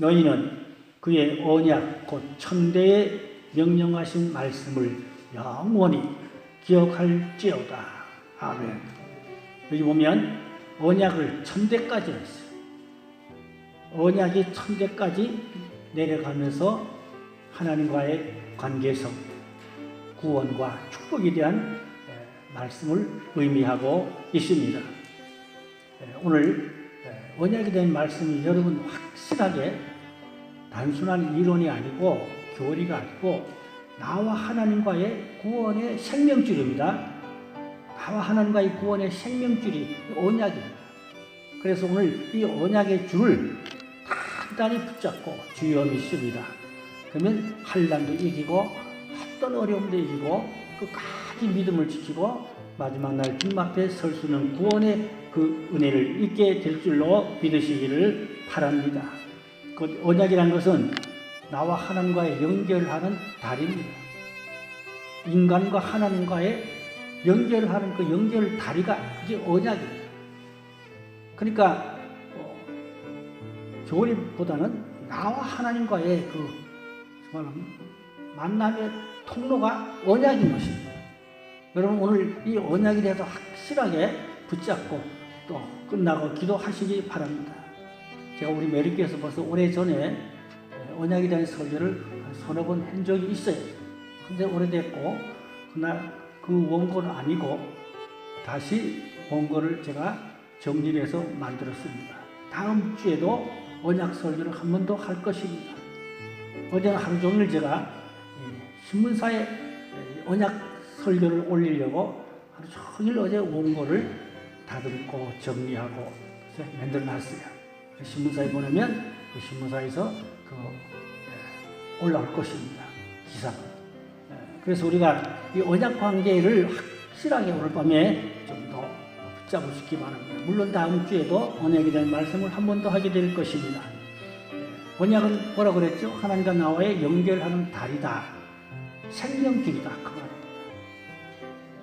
너희는 그의 언약 곧 천대에 명령하신 말씀을 영원히 기억할지어다. 아멘. 여기 보면 언약을 천대까지 했어요. 언약이 천대까지 내려가면서 하나님과의 관계성, 구원과 축복에 대한 에, 말씀을 의미하고 있습니다. 에, 오늘 에, 언약에 대한 말씀이 여러분 확실하게 단순한 이론이 아니고 교리가 아니고 나와 하나님과의 구원의 생명줄입니다. 나와 하나님과의 구원의 생명줄이 언약입니다. 그래서 오늘 이 언약의 줄을 단단히 붙잡고 주여 믿습니다. 그러면 한란도 이기고 어떤 어려움도 이기고 끝까지 믿음을 지키고 마지막 날 앞에 설수 있는 구원의 그 은혜를 잊게 될 줄로 믿으시기를 바랍니다. 그 언약이란 것은 나와 하나님과의 연결하는 다리입니다. 인간과 하나님과의 연결하는 그 연결 다리가 이게 언약입니다. 그러니까 어, 교리보다는 나와 하나님과의 그 정말 만남의 통로가 언약인 것입니다. 여러분 오늘 이 언약에 대해서 확실하게 붙잡고 또 끝나고 기도하시기 바랍니다. 제가 우리 메리교에서 벌써 오래 전에 언약에 대한 설교를 한 서너 번 한 적이 있어요. 근데 오래됐고 그날 그 원고는 아니고 다시 원고를 제가 정리를 해서 만들었습니다. 다음 주에도 언약 설교를 한 번 더 할 것입니다. 어제는 하루 종일 제가 신문사에 언약 설교를 올리려고 하루 종일 어제 원고를 다듬고 정리하고 만들어 놨어요. 신문사에 보내면 그 신문사에서 그 올라올 것입니다. 기사. 그래서 우리가 이 언약 관계를 확실하게 오늘 밤에 좀 더 붙잡으시기 바랍니다. 물론 다음 주에도 언약에 대한 말씀을 한 번 더 하게 될 것입니다. 언약은 뭐라 그랬죠? 하나님과 나와의 연결하는 다리다. 생명줄이다. 그 말입니다.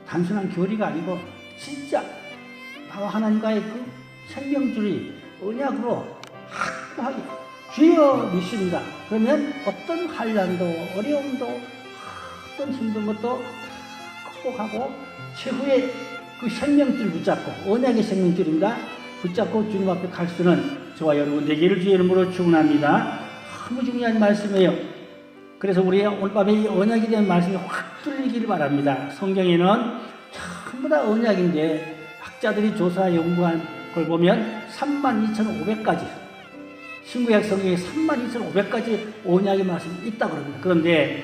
단순한 교리가 아니고 진짜 나와 하나님과의 그 생명줄이 언약으로 확고하게 주여 믿습니다. 그러면 어떤 한란도 어려움도 어떤 힘든 것도 극복하고 최후의 그 생명줄 붙잡고 언약의 생명줄입니다. 붙잡고 주님 앞에 갈 수는 저와 여러분 되기를 주의 이름으로 축원합니다. 너무 중요한 말씀이에요. 그래서 우리 오늘 밤에 이 언약에 대한 말씀이 확 뚫리기를 바랍니다. 성경에는 전부 다 언약인데 학자들이 조사 연구한 걸 보면 32,500가지 신구약 성경에 32,500가지 언약의 말씀이 있다고 합니다. 그런데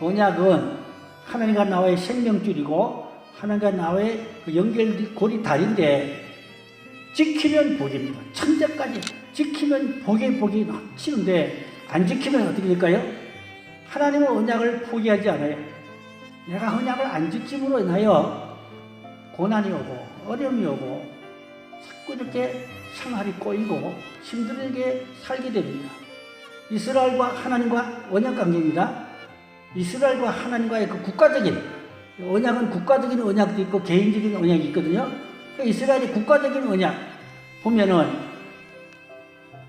언약은 하나님과 나와의 생명줄이고 하나님과 나와의 그 연결고리 다리인데 지키면 복입니다. 천재까지 지키면 복의 복이 넘치는데 안 지키면 어떻게 될까요? 하나님은 언약을 포기하지 않아요. 내가 언약을 안 지킴으로 인하여 고난이 오고 어려움이 오고 자꾸 이렇게 생활이 꼬이고 힘들게 살게 됩니다. 이스라엘과 하나님과 언약 관계입니다. 이스라엘과 하나님과의 그 국가적인 언약은 국가적인 언약도 있고 개인적인 언약이 있거든요. 그 이스라엘의 국가적인 언약 보면은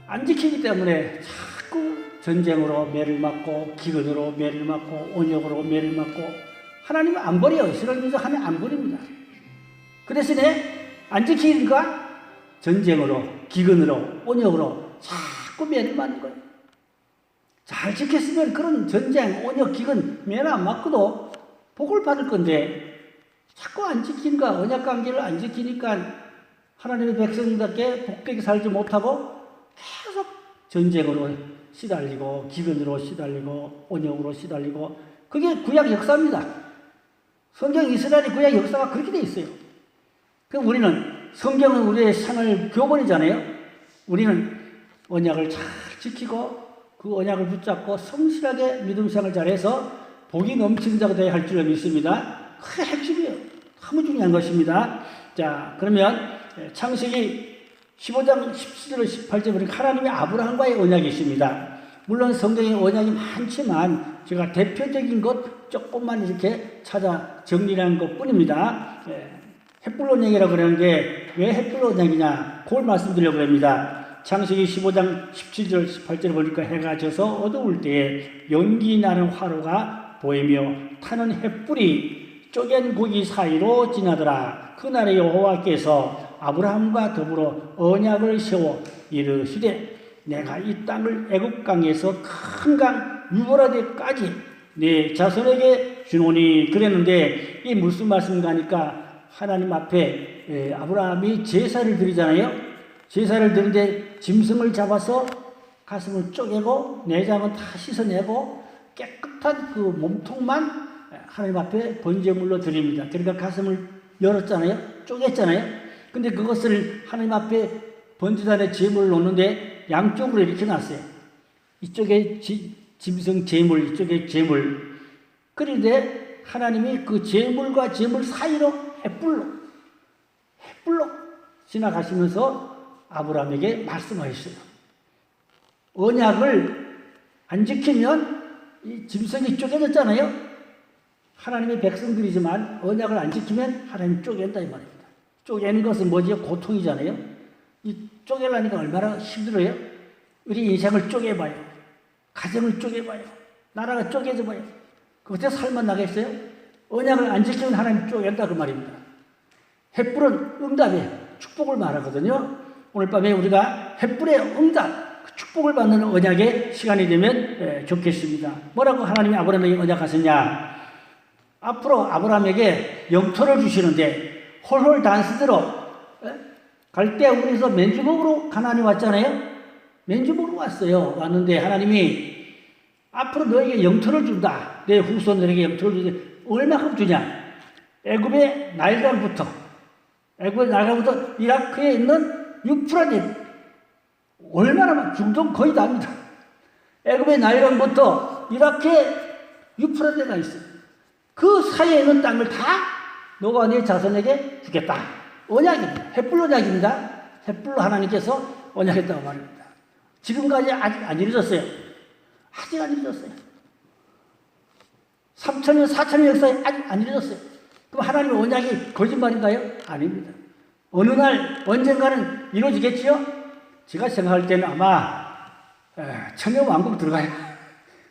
안 지키기 때문에 자꾸 전쟁으로 매를 맞고 기근으로 매를 맞고 온역으로 매를 맞고 하나님은 안 버려요. 이스라엘 민족 하나님 안 버립니다. 그 대신에 안 지키니까 전쟁으로 기근으로 온역으로 자꾸 매를 맞는 거예요. 잘 지켰으면 그런 전쟁, 온역, 기근 매를 안 맞고도 복을 받을 건데 자꾸 안 지키니까 언약 관계를 안 지키니까 하나님의 백성답게 복되게 살지 못하고 계속 전쟁으로 시달리고 기근으로 시달리고 온역으로 시달리고 그게 구약 역사입니다. 성경 이스라엘의 구약 역사가 그렇게 돼 있어요. 그럼 우리는 성경은 우리의 생활 교본이잖아요. 우리는 언약을 잘 지키고 그 언약을 붙잡고 성실하게 믿음 생활 잘해서 복이 넘치는 자가 되어야 할 줄을 믿습니다. 그게 핵심이에요. 너무 중요한 것입니다. 자, 그러면 창세기 15장 17절 18절 보니까 하나님이 아브라함과의 언약이 있습니다. 물론 성경에 언약이 많지만 제가 대표적인 것 조금만 이렇게 찾아 정리한 것 뿐입니다. 햇불 언약이라고 그러는데 왜 햇불 언약이냐? 그걸 말씀드리려고 합니다. 창세기 15장 17절 18절 보니까 해가 져서 어두울 때에 연기 나는 화로가 보이며 타는 횃불이 쪼갠 고기 사이로 지나더라. 그날에 여호와께서 아브라함과 더불어 언약을 세워 이르시되 내가 이 땅을 애굽 강에서 큰 강 유보라데까지 내 자손에게 주노니 그랬는데 이 무슨 말씀인가 하니까 하나님 앞에 에, 아브라함이 제사를 드리잖아요. 제사를 드리는데 짐승을 잡아서 가슴을 쪼개고 내장은 다 씻어내고 깨끗한 그 몸통만 하나님 앞에 번제물로 드립니다. 그러니까 가슴을 열었잖아요. 쪼갰잖아요. 근데 그것을 하나님 앞에 번제단에 제물을 놓는데 양쪽으로 이렇게 놨어요. 이쪽에 지, 짐승 제물, 이쪽에 제물. 그런데 하나님이 그 제물과 제물 사이로 햇불로, 햇불로 지나가시면서 아브라함에게 말씀하셨어요. 언약을 안 지키면 이 짐승이 쪼개졌잖아요. 하나님의 백성들이지만 언약을 안 지키면 하나님 쪼갠다 이 말입니다. 쪼개는 것은 뭐지? 고통이잖아요. 이 쪼개려니까 얼마나 힘들어요? 우리 인생을 쪼개봐요. 가정을 쪼개봐요. 나라가 쪼개져봐요. 그때 살만 나겠어요? 언약을 안 지키면 하나님 쪼갠다 그 말입니다. 햇불은 응답에 축복을 말하거든요. 오늘 밤에 우리가 햇불의 응답, 그 축복을 받는 언약의 시간이 되면 예, 좋겠습니다. 뭐라고 하나님이 아브라함에게 언약하셨냐? 앞으로 아브라함에게 영토를 주시는데 홀홀 단스대로 갈때 우리에서 맨주먹으로 가난이 왔잖아요. 맨주먹으로 왔어요. 왔는데 하나님이 앞으로 너에게 영토를 준다. 내 후손들에게 영토를 주지. 얼마큼 주냐? 애굽의 나일강부터 애굽의 나일강부터 이라크에 있는 유프라데 얼마나 중동 거의 다입니다. 애굽의 나일강부터 이라크에 유프라데가 있어요. 그 사이에 있는 땅을 다 너가 네 자손에게 주겠다. 언약입니다. 햇불 언약입니다. 햇불로 하나님께서 언약했다고 말입니다. 지금까지 아직 안 이루어졌어요. 아직 안 이루어졌어요. 3천년, 4천년 역사에 아직 안 이루어졌어요. 그럼 하나님의 언약이 거짓말인가요? 아닙니다. 어느 날 언젠가는 이루어지겠지요? 제가 생각할 때는 아마 천여 왕국 들어가야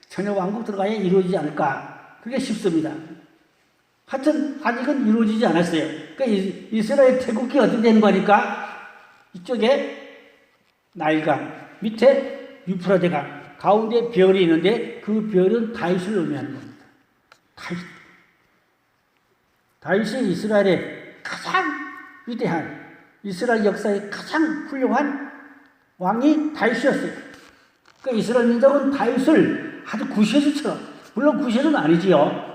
천여 왕국 들어가야 이루어지지 않을까 그게 싶습니다. 하여튼 아직은 이루어지지 않았어요. 그러니까 이스라엘 태국이 어떻게 되는 거니까 이쪽에 나일강 밑에 유프라데강 가운데 별이 있는데 그 별은 다윗을 의미하는 겁니다. 다윗. 다윗이 이스라엘의 가장 위대한 이스라엘 역사의 가장 훌륭한 왕이 다윗이었어요. 그 이스라엘 민족은 다윗을 아주 구세주처럼 물론 구세주는 아니지요.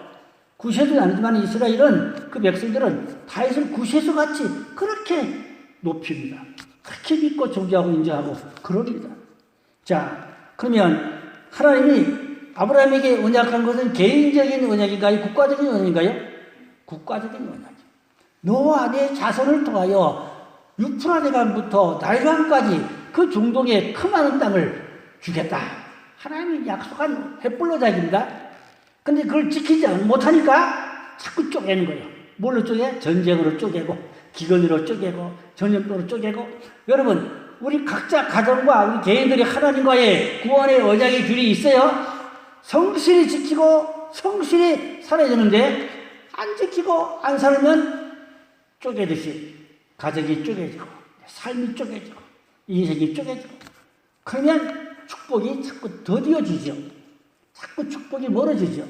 구세주는 아니지만 이스라엘은 그 백성들은 다윗을 구세주 같이 그렇게 높입니다. 그렇게 믿고 존경하고 인정하고 그럽니다. 자, 그러면 하나님이 아브라함에게 언약한 것은 개인적인 언약인가요? 국가적인 언약인가요? 국가적인 언약이요. 너와 내 자손을 통하여 유프라데강부터 나일강까지 그 중동의 크 많은 땅을 주겠다. 하나님이 약속한 햇불로작입니다. 근데 그걸 지키지 못하니까 자꾸 쪼개는 거예요. 뭘로 쪼개? 전쟁으로 쪼개고, 기근으로 쪼개고, 전염도로 쪼개고. 여러분, 우리 각자 가정과 우리 개인들이 하나님과의 구원의 언약의 줄이 있어요. 성실히 지키고 성실히 살아야 되는데 안 지키고 안 살면 쪼개듯이 가정이 쪼개지고 삶이 쪼개지고 인생이 쪼개지고 그러면 축복이 자꾸 더디어지죠. 자꾸 축복이 멀어지죠.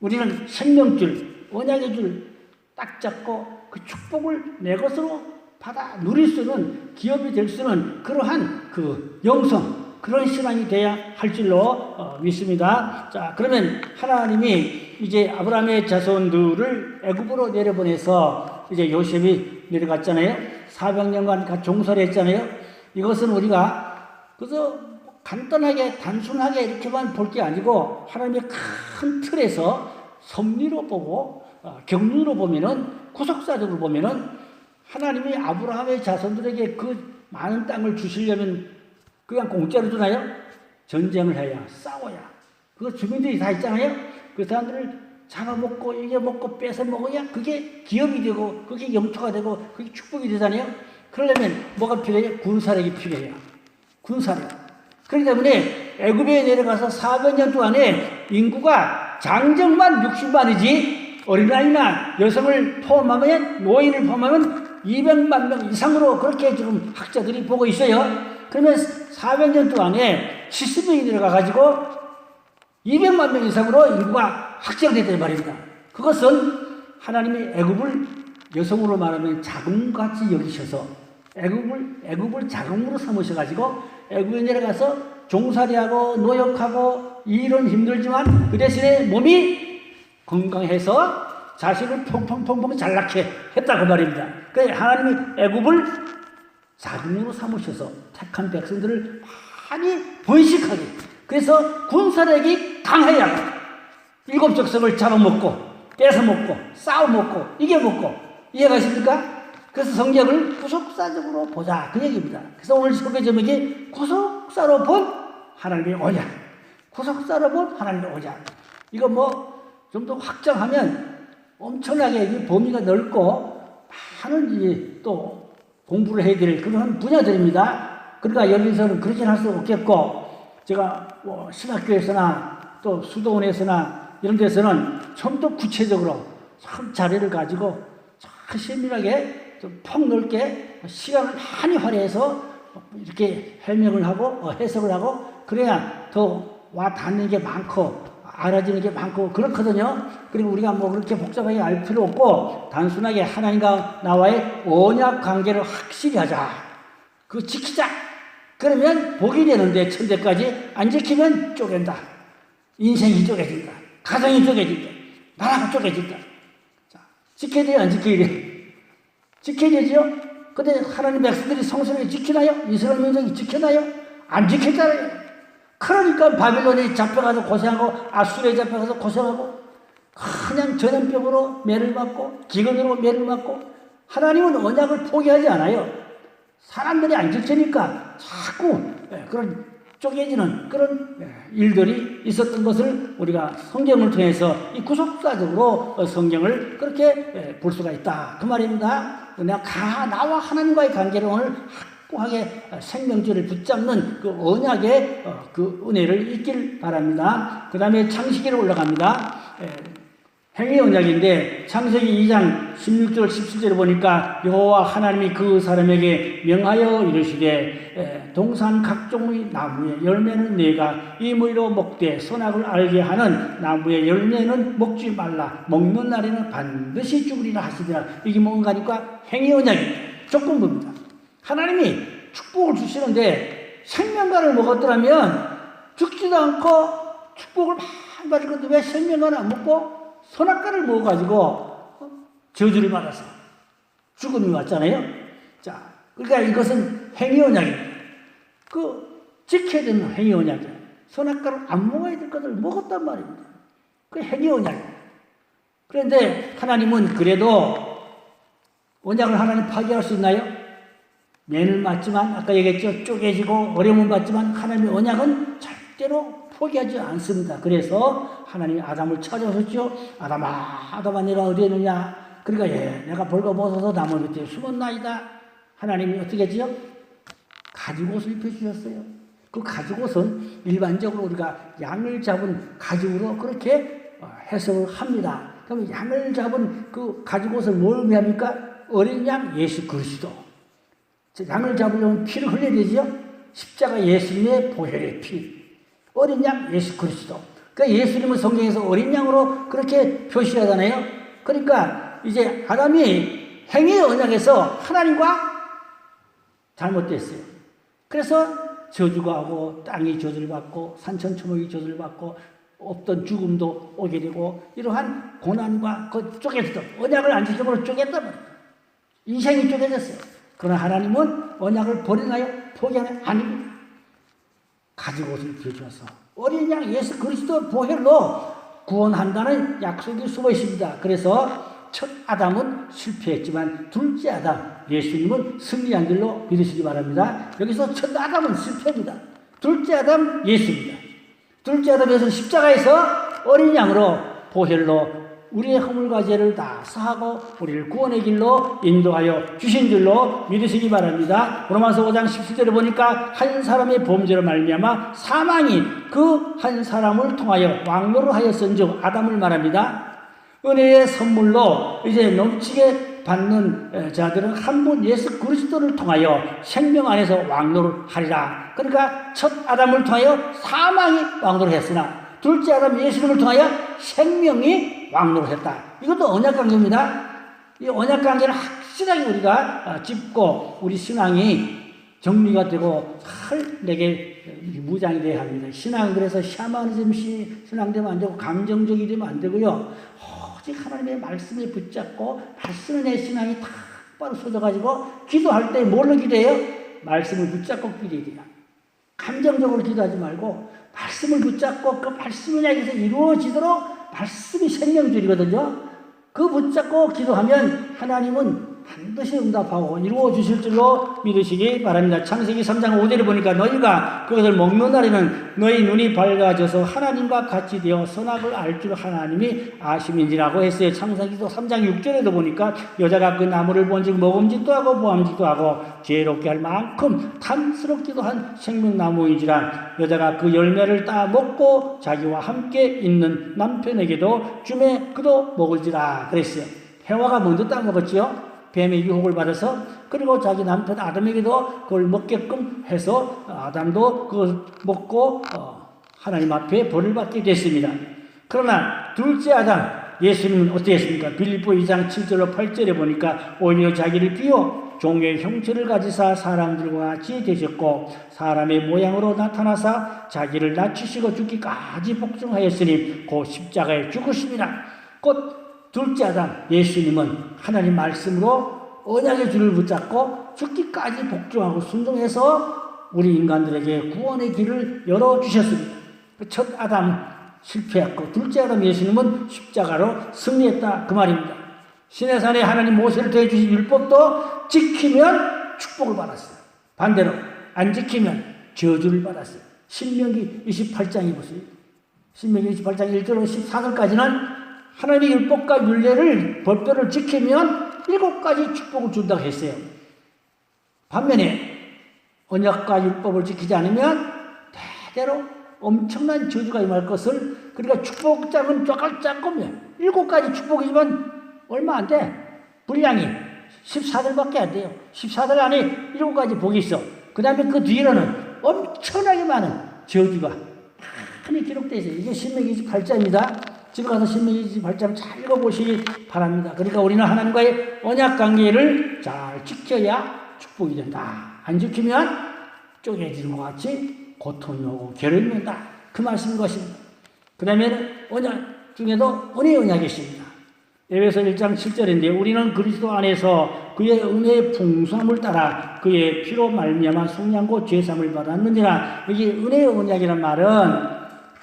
우리는 생명줄, 언약의 줄 딱 잡고 그 축복을 내 것으로 받아 누릴 수 있는 기업이 될수 있는 그러한 그 영성, 그런 신앙이 돼야 할 줄로 어, 믿습니다. 자, 그러면 하나님이 이제 아브라함의 자손들을 애굽으로 내려보내서 이제 요셉이 내려갔잖아요. 400년간 종살이 했잖아요. 이것은 우리가 그래서 간단하게 단순하게 이렇게만 볼 게 아니고 하나님의 큰 틀에서 섭리로 보고 어, 경륜으로 보면은 구속사적으로 보면은 하나님이 아브라함의 자손들에게 그 많은 땅을 주시려면 그냥 공짜로 주나요? 전쟁을 해야 싸워야 그 주민들이 다 있잖아요. 그 사람들을 잡아먹고 이겨먹고 뺏어 먹어야 그게 기업이 되고 그게 영토가 되고 그게 축복이 되잖아요. 그러려면 뭐가 필요해요? 군사력이 필요해요. 군사력. 그렇기 때문에 애굽에 내려가서 400년 동안에 인구가 장정만 60만이지 어린아이나 여성을 포함하면 노인을 포함하면 200만 명 이상으로 그렇게 지금 학자들이 보고 있어요. 그러면 400년 동안에 70명이 내려가 가지고 200만 명 이상으로 인구가 확장됐단 말입니다. 그것은 하나님이 애굽을 여성으로 말하면 자금같이 여기셔서 애굽을 애굽을 자금으로 삼으셔 가지고 애굽에 내려가서 종살이하고 노역하고 일은 힘들지만 그 대신에 몸이 건강해서 자신을 펑펑펑펑 잘나게 했다 그 말입니다. 그 하나님이 애굽을 자금으로 삼으셔서 택한 백성들을 많이 번식하게. 그래서 군사력이 강해야 일곱 적성을 잡아먹고 뺏어먹고 싸워먹고 이겨먹고. 이해가십니까? 그래서 성경을 구속사적으로 보자. 그 얘기입니다. 그래서 오늘 설교 제목이 구속사로 본 하나님의 언약 구속사로 본 하나님의 언약 이거 뭐 좀 더 확장하면 엄청나게 이 범위가 넓고 많은 이또 공부를 해야 될 그런 분야들입니다. 그러니까 여기서는 그렇게 할수 없겠고 제가 뭐 신학교에서나 또 수도원에서나 이런 데서는 좀 더 구체적으로 참 자료를 가지고 참 세밀하게 좀 폭넓게 시간을 많이 할애해서 이렇게 해명을 하고 어, 해석을 하고 그래야 더 와 닿는 게 많고 알아지는 게 많고 그렇거든요. 그리고 우리가 뭐 그렇게 복잡하게 알 필요 없고 단순하게 하나님과 나와의 언약 관계를 확실히 하자. 그거 지키자. 그러면 복이 되는데 천대까지 안 지키면 쪼갠다. 인생이 쪼개진다. 가정이 쪼개진다. 나라가 쪼개진다. 자, 지켜야 돼요? 안 지켜야 돼요? 지켜야 되죠? 근데 하나님 백성들이 성스럽게 지키나요? 이스라엘 민족이 지키나요? 안 지켰잖아요. 그러니까 바빌론에 잡혀가서 고생하고 아수르에 잡혀가서 고생하고 그냥 전염병으로 매를 맞고 기근으로 매를 맞고 하나님은 언약을 포기하지 않아요. 사람들이 안 지키니까 자꾸 예, 그런 쪼개지는 그런 예, 일들이 있었던 것을 우리가 성경을 통해서 이 구속사적으로 어, 성경을 그렇게 예, 볼 수가 있다. 그 말입니다. 내가 가, 나와 하나님과의 관계를 오늘 확고하게 어, 생명줄을 붙잡는 그 언약의 어, 그 은혜를 잊길 바랍니다. 그 다음에 창세기로 올라갑니다. 예, 행위 언약인데 창세기 2장 16절 17절을 보니까 여호와 하나님이 그 사람에게 명하여 이르시되 에, 동산 각종의 나무의 열매는 내가 이 무리로 먹되 선악을 알게 하는 나무의 열매는 먹지 말라 먹는 날에는 반드시 죽으리라 하시더라 이게 뭔가 하니까 행위 언약이 조건부입니다 하나님이 축복을 주시는데 생명과를 먹었더라면 죽지도 않고 축복을 많이 받을 건데 왜 생명과를 안 먹고 선악과를 먹어가지고 어? 저주를 받아서 죽음이 왔잖아요. 자, 그러니까 이것은 행위 언약입니다. 그 지켜야 되는 행위 언약이에요. 선악과를 안 먹어야 될 것을 먹었단 말입니다. 그 행위 언약입니다. 그런데 하나님은 그래도 언약을 하나님 파기할 수 있나요? 매를 맞지만 아까 얘기했죠. 쪼개지고 어려움을 받지만 하나님의 언약은 절대로 포기하지 않습니다. 그래서 하나님이 아담을 찾아오셨죠. 아담아, 아담아, 내가 어디 있느냐? 그러니까 예, 내가 벌거벗어서 나무 밑에 숨었나이다. 하나님이 어떻게 했지요? 가죽 옷을 입혀주셨어요. 그 가죽 옷은 일반적으로 우리가 양을 잡은 가죽으로 그렇게 어, 해석을 합니다. 그러면 양을 잡은 그 가죽 옷을 뭘 의미합니까? 어린 양 예수 그리스도. 양을 잡으려면 피를 흘려야 되죠? 십자가 예수님의 보혈의 피. 어린 양 예수 그리스도. 그 예수님은 성경에서 어린 양으로 그렇게 표시하잖아요. 그러니까 이제 아담이 행위 언약에서 하나님과 잘못됐어요. 그래서 저주가 하고 땅이 저주를 받고 산천초목이 저주를 받고 없던 죽음도 오게 되고 이러한 고난과 그 쪼개졌던 언약을 안 쪼갰단 말이에요. 인생이 쪼개졌어요. 그러나 하나님은 언약을 버리나요? 포기하나요? 아닙니다. 가지고 옷을 비워주어서 어린 양 예수 그리스도 보혈로 구원한다는 약속이 숨어 있습니다. 그래서 첫 아담은 실패했지만 둘째 아담 예수님은 승리한 길로 믿으시기 바랍니다. 여기서 첫 아담은 실패입니다. 둘째 아담 예수입니다. 둘째 아담에서 십자가에서 어린 양으로 보혈로 우리의 허물과 죄를 다 사하고 우리를 구원의 길로 인도하여 주신 줄로 믿으시기 바랍니다. 로마서 5장 17절에 보니까 한 사람의 범죄로 말미암아 사망이 그 한 사람을 통하여 왕노를 하였은즉 아담을 말합니다. 은혜의 선물로 이제 넘치게 받는 에, 자들은 한 분 예수 그리스도를 통하여 생명 안에서 왕노를 하리라. 그러니까 첫 아담을 통하여 사망이 왕노를 했으나 둘째 아담 예수 님을 통하여 생명이 왕노를 했다. 이것도 언약 관계입니다. 이 언약 관계를 확실하게 우리가 아, 짚고 우리 신앙이 정리가 되고 잘 내게 무장이 돼야 합니다. 신앙 그래서 샤머니즘 시- 신앙 되면 안 되고 감정적이 되면 안 되고요. 오직 하나님의 말씀에 붙잡고 말씀에 내 신앙이 탁 바로 쏟아가지고 기도할 때 뭘로 기도해요? 말씀을 붙잡고 기도해야 돼요. 감정적으로 기도하지 말고 말씀을 붙잡고 그 말씀을 향해서 이루어지도록 말씀이 생명줄이거든요. 그 붙잡고 기도하면 하나님은 반드시 응답하고 이루어 주실 줄로 믿으시기 바랍니다. 창세기 3장 5절에 보니까 너희가 그것을 먹는 날에는 너희 눈이 밝아져서 하나님과 같이 되어 선악을 알 줄 하나님이 아심인지라고 했어요. 창세기도 3장 6절에도 보니까 여자가 그 나무를 본즉 먹음직도 하고 보암직도 하고 지혜롭게 할 만큼 탐스럽기도 한 생명나무인지라 여자가 그 열매를 따 먹고 자기와 함께 있는 남편에게도 주매 그도 먹을지라 그랬어요. 해와가 먼저 따 먹었지요. 뱀의 유혹을 받아서 그리고 자기 남편 아담에게도 그걸 먹게끔 해서 아담도 그걸 먹고 어, 하나님 앞에 벌을 받게 됐습니다. 그러나 둘째 아담 예수님은 어떻게 했습니까? 빌립보 2장 7절로 8절에 보니까 오히려 자기를 비워 종의 형체를 가지사 사람들과 같이 되셨고 사람의 모양으로 나타나사 자기를 낮추시고 죽기까지 복종하였으니 곧 십자가에 죽으십니다. 곧 둘째 아담 예수님은 하나님 말씀으로 언약의 줄을 붙잡고 죽기까지 복종하고 순종해서 우리 인간들에게 구원의 길을 열어 주셨습니다. 첫 아담 실패했고 둘째 아담 예수님은 십자가로 승리했다 그 말입니다. 시내산에 하나님 모세를 더해 주신 율법도 지키면 축복을 받았어요. 반대로 안 지키면 저주를 받았어요. 신명기 28장이 보세요. 신명기 28장 1절로 14절까지는 하나님의 율법과 율례를 법도를 지키면 일곱 가지 축복을 준다고 했어요. 반면에 언약과 율법을 지키지 않으면 대대로 엄청난 저주가 임할 것을 그러니까 축복장은 쪼깔짝하면 일곱 가지 축복이지만 얼마 안 돼. 분량이 14절밖에 안 돼요. 14절 안에 일곱 가지 복이 있어. 그 다음에 그 뒤로는 엄청나게 많은 저주가 많이 기록되어 있어요. 이게 신명기 28장입니다. 지금 가서 신명기 28장 잘 읽어보시기 바랍니다. 그러니까 우리는 하나님과의 언약 관계를 잘 지켜야 축복이 된다. 안 지키면 쪼개지는 것 같이 고통이 오고 괴로움이 온다. 그 말씀인 것입니다. 그 다음에 언약 중에도 은혜의 언약이 있습니다. 에베소 1장 7절인데 우리는 그리스도 안에서 그의 은혜의 풍성함을 따라 그의 피로 말미암아 속량고 죄삼을 받았느니라. 여기 은혜의 언약이란 말은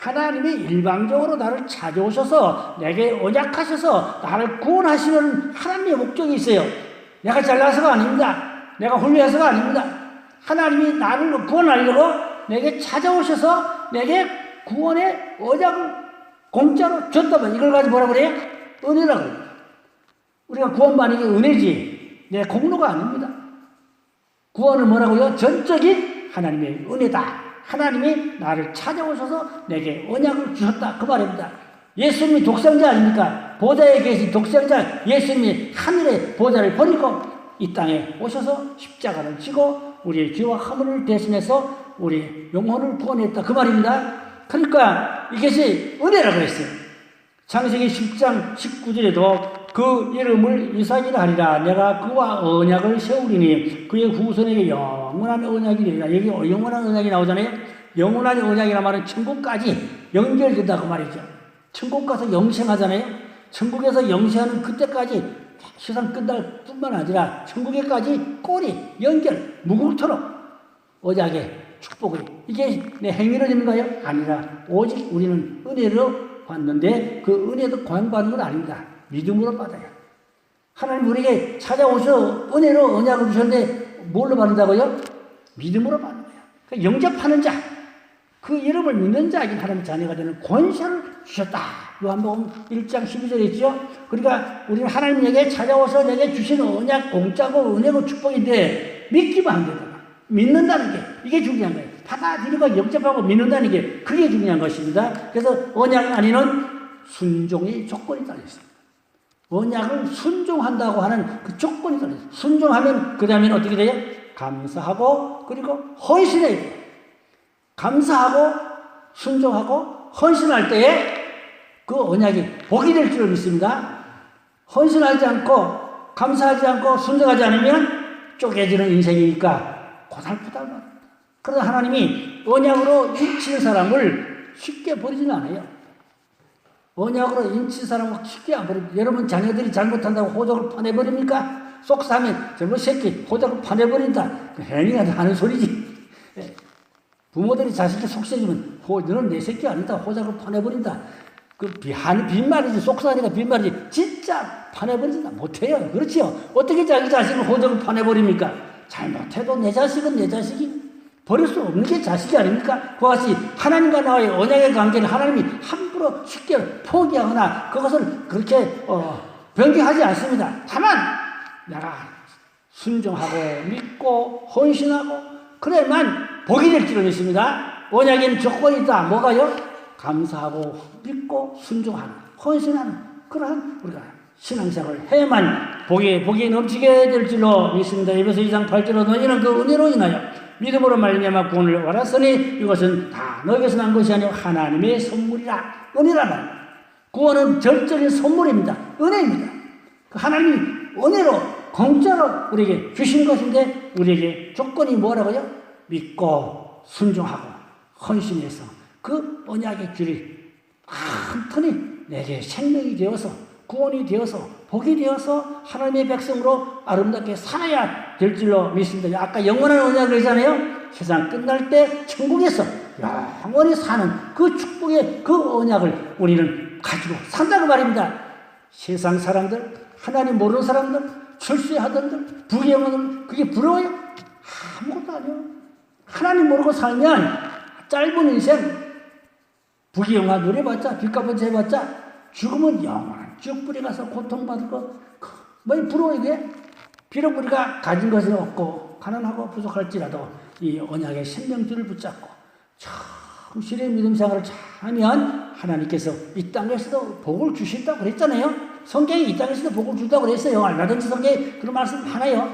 하나님이 일방적으로 나를 찾아오셔서 내게 언약하셔서 나를 구원하시는 하나님의 목적이 있어요. 내가 잘나서가 아닙니다. 내가 훌륭해서가 아닙니다. 하나님이 나를 구원하려고 내게 찾아오셔서 내게 구원의 언약을 공짜로 줬다면 이걸 가지고 뭐라 그래요? 은혜라고. 우리가 구원받는 게 은혜지. 내 공로가 아닙니다. 구원은 뭐라고요? 전적인 하나님의 은혜다. 하나님이 나를 찾아오셔서 내게 언약을 주셨다. 그 말입니다. 예수님이 독생자 아닙니까? 보좌에 계신 독생자 예수님이 하늘의 보좌를 버리고 이 땅에 오셔서 십자가를 지고 우리의 죄와 허물을 대신해서 우리 영혼을 구원했다. 그 말입니다. 그러니까 이것이 은혜라고 했어요. 창세기 10장 19절에도 그 이름을 이삭이라 하리라. 내가 그와 언약을 세우리니 그의 후손에게 영원한 언약이 되리라. 여기 영원한 언약이 나오잖아요. 영원한 언약이라 말은 천국까지 연결된다 그 말이죠. 천국 가서 영생하잖아요. 천국에서 영생하는 그때까지 세상 끝날 뿐만 아니라 천국에까지 꼬리 연결 무궁토록 언약의 축복을. 이게 내 행위로 되는 거예요? 아니라 오직 우리는 은혜로 받는데 그 은혜도 구원받는 건 아닙니다. 믿음으로 받아요. 하나님 우리에게 찾아오셔 은혜로 언약을 주셨는데 뭘로 받는다고요? 믿음으로 받는 거예요. 그러니까 영접하는 자, 그 이름을 믿는 자에게 하나님 자녀가 되는 권세를 주셨다. 요한복음 1장 12절에 있죠. 그러니까 우리는 하나님에게 찾아와서 내게 주신 언약 공짜고 은혜고 축복인데 믿기만 하면 되다. 믿는다는 게 이게 중요한 거예요. 받아들이고 영접하고 믿는다는 게 그게 중요한 것입니다. 그래서 언약 안에는 순종의 조건이 달려 있습니다. 언약을 순종한다고 하는 그 조건이 있습니다. 순종하면 그 다음에는 어떻게 돼요? 감사하고 그리고 헌신해야 돼요. 감사하고 순종하고 헌신할 때에 그 언약이 복이 될 줄을 믿습니다. 헌신하지 않고 감사하지 않고 순종하지 않으면 쪼개지는 인생이니까 고달프다 말입니다. 그러나 하나님이 언약으로 인치는 사람을 쉽게 버리지는 않아요. 언약으로 인치는 사람을 쉽게 안 버립니다. 여러분 자녀들이 잘못한다고 호적을 파내버립니까? 속상하면 저뭐 새끼 호적을 파내버린다. 그 행위가 하는 소리지. 예. 부모들이 자식이 호, 너는 내 새끼 아니다. 호적을 파내버린다. 그 비한 빈말이지 속상하니까 빈말이지 진짜 파내버리지나 못해요. 그렇지요? 어떻게 자기 자식을 호적을 파내버립니까? 잘못해도 내 자식은 내 자식이 버릴 수 없는 게 자식이 아닙니까? 그와 같이 하나님과 나와의 언약의 관계를 하나님이 함부로 쉽게 포기하거나 그것을 그렇게 어, 변경하지 않습니다. 다만 내가 순종하고 믿고 헌신하고 그래야만 복이 될 줄을 믿습니다. 언약에는 조건이 있다. 뭐가요? 감사하고 믿고 순종하는 헌신하는 그러한 우리가 신앙생활을 해야만 복이 복이 넘치게 될 줄로 믿습니다. 에베소 2장 8절로 너희는 그 은혜로 인하여 믿음으로 말미암아 구원을 받았으니 이것은 다 너에게서 난 것이 아니고 하나님의 선물이라 은혜라 말. 구원은 절적인 선물입니다. 은혜입니다. 그 하나님이 은혜로 공짜로 우리에게 주신 것인데 우리에게 조건이 뭐라고요? 믿고 순종하고 헌신해서 그 언약의 줄이 큰 턴이 내게 생명이 되어서 구원이 되어서 복이 되어서 하나님의 백성으로 아름답게 살아야 될 줄로 믿습니다. 아까 영원한 언약을 했잖아요. 세상 끝날 때 천국에서 영원히 사는 그 축복의 그 언약을 우리는 가지고 산다고 말입니다. 세상 사람들, 하나님 모르는 사람들, 출세하던들, 부귀영화들 그게 부러워요? 아무것도 아니에요. 하나님 모르고 살면 짧은 인생 부귀영화 누려봤자 빚값은 재봤자 죽으면 영원한 쭉불에 가서 고통받을 거, 뭐 부러워 이게? 비록 우리가 가진 것은 없고 가난하고 부족할지라도 이 언약의 생명줄을 붙잡고 성실의 믿음 생활을 잘하면 하나님께서 이 땅에서도 복을 주신다고 그랬잖아요. 성경이 이 땅에서도 복을 준다고 그랬어요. 얼마든지 성경에 그런 말씀 하나요.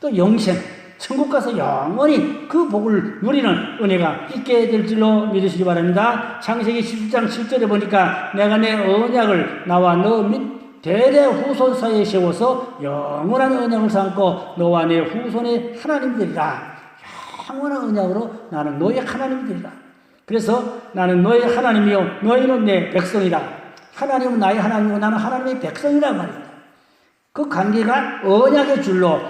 또 영생, 천국 가서 영원히 그 복을 누리는 은혜가 있게 될 줄로 믿으시기 바랍니다. 창세기 17장 7절에 보니까 내가 내 언약을 나와 너및 대대 후손 사이에 세워서 영원한 언약을 삼고 너와 내 후손의 하나님 되리라. 영원한 언약으로 나는 너의 하나님이 되리라. 그래서 나는 너의 하나님이요 너희는 내 백성이라. 하나님은 나의 하나님이고 나는 하나님의 백성이라 말입니다. 그 관계가 언약의 줄로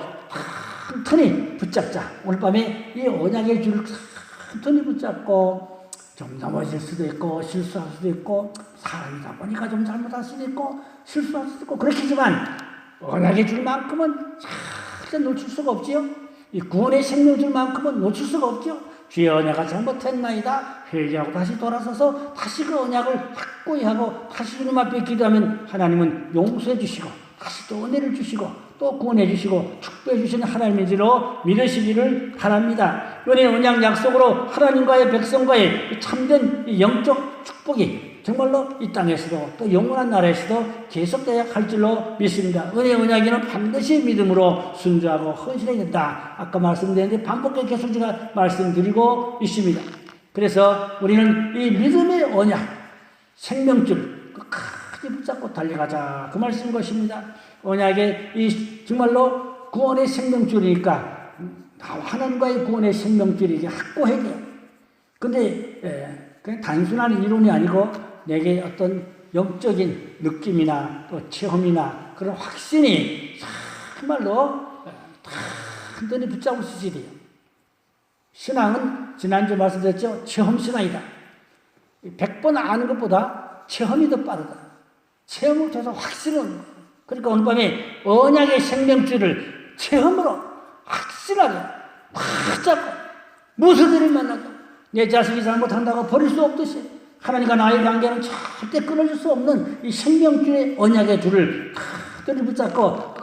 큰 튼히 붙잡자. 오늘 밤에 이 언약의 줄을 큰 튼히 붙잡고 좀 넘어질 수도 있고 실수할 수도 있고 사람이다 보니까 좀 잘못할 수도 있고 실수할 수도 있고 그렇겠지만 언약의 줄만큼은 절대 놓칠 수가 없지요. 이 구원의 생명 줄 만큼은 놓칠 수가 없죠. 주의 언약을 잘못했나이다. 회개하고 다시 돌아서서 다시 그 언약을 확고히 하고 다시 주님 앞에 기도하면 하나님은 용서해 주시고 다시 또 은혜를 주시고 또 구원해 주시고 축복해 주시는 하나님인지로 믿으시기를 바랍니다. 은혜 언약 약속으로 하나님과의 백성과의 참된 영적 축복이 정말로 이 땅에서도 또 영원한 나라에서도 계속돼야 할 줄로 믿습니다. 은혜 언약에는 반드시 믿음으로 순종하고 헌신해야 된다. 아까 말씀드렸는데 반복해 계속 제가 말씀드리고 있습니다. 그래서 우리는 이 믿음의 언약, 생명줄 끝까지 붙잡고 달려가자. 그 말씀인 것입니다. 언약의 이 정말로 구원의 생명줄이니까 하나님과의 구원의 생명줄이 이게 확고해야 돼요. 근데 예, 그냥 단순한 이론이 아니고 내게 어떤 영적인 느낌이나 또 체험이나 그런 확신이 정말로 단단히 붙잡고 있어야 돼요. 신앙은 지난주 말씀드렸죠. 체험 신앙이다. 100번 아는 것보다 체험이 더 빠르다. 체험을 통해서 확신을 그러니까 오늘 밤에 언약의 생명줄을 체험으로 확실하게 확 잡고 무슨 일을 만나도 내 자식이 잘못한다고 버릴 수 없듯이 하나님과 나의 관계는 절대 끊어질 수 없는 이 생명줄의 언약의 줄을 가득 붙잡고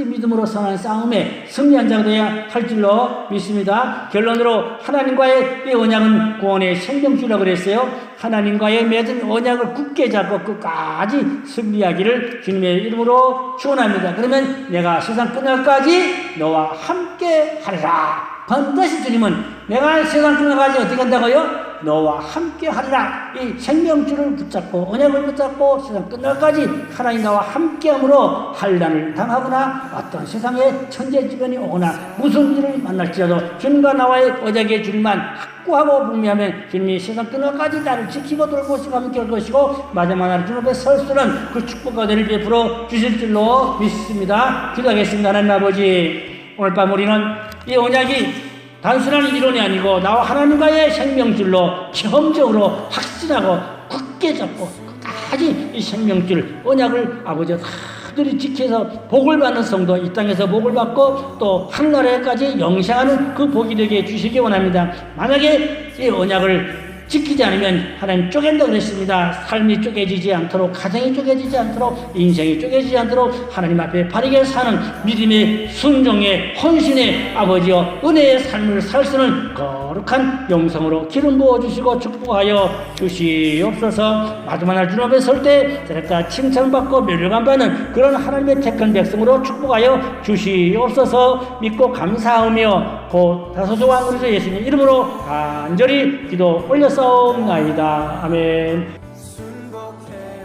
끝까지 믿음으로 선한 싸움에 승리한 자가 되어야 할 줄로 믿습니다. 결론으로 하나님과의 이 언약은 구원의 생명줄이라고 그랬어요. 하나님과의 맺은 언약을 굳게 잡고 끝까지 승리하기를 주님의 이름으로 축원합니다. 그러면 내가 세상 끝날까지 너와 함께 하리라. 반드시 주님은 내가 세상 끝날까지 어떻게 한다고요? 너와 함께 하리라. 이 생명줄을 붙잡고 언약을 붙잡고 세상 끝날까지 하나님 나와 함께함으로 환란을 당하거나 어떤 세상의 천재지변이 오거나 무슨 일을 만날지라도 주님과 나와의 언약의 줄만 확고하고 분명하면 주님이 세상 끝날까지 나를 지키고 돌보시고 함께 할 것이고 마지막 날 주님 앞에 설 수는 그 축복과 은혜를 베풀어 주실 줄로 믿습니다. 기도하겠습니다. 하나님 아버지 오늘 밤 우리는 이 언약이 단순한 이론이 아니고 나와 하나님과의 생명줄로 경험적으로 확신하고 굳게 잡고 끝까지 이 생명줄 언약을 아버지가 다들이 지켜서 복을 받는 성도 이 땅에서 복을 받고 또 하늘나라에까지 영생하는 그 복이 되게 주시기 원합니다. 만약에 이 언약을 지키지 않으면 하나님 쪼갠다 그랬습니다. 삶이 쪼개지지 않도록 가정이 쪼개지지 않도록 인생이 쪼개지지 않도록 하나님 앞에 바르게 사는 믿음의 순종의 헌신의 아버지여 은혜의 삶을 살 수는 거룩한 영성으로 기름 부어 주시고 축복하여 주시옵소서. 마지막 날 주님 앞에 설때 저렇게 칭찬받고 멸류관 받는 그런 하나님의 택한 백성으로 축복하여 주시옵소서. 믿고 감사하며 곧 우리 주 예수님 이름으로 간절히 기도 올렸 사옵나이다. 아멘.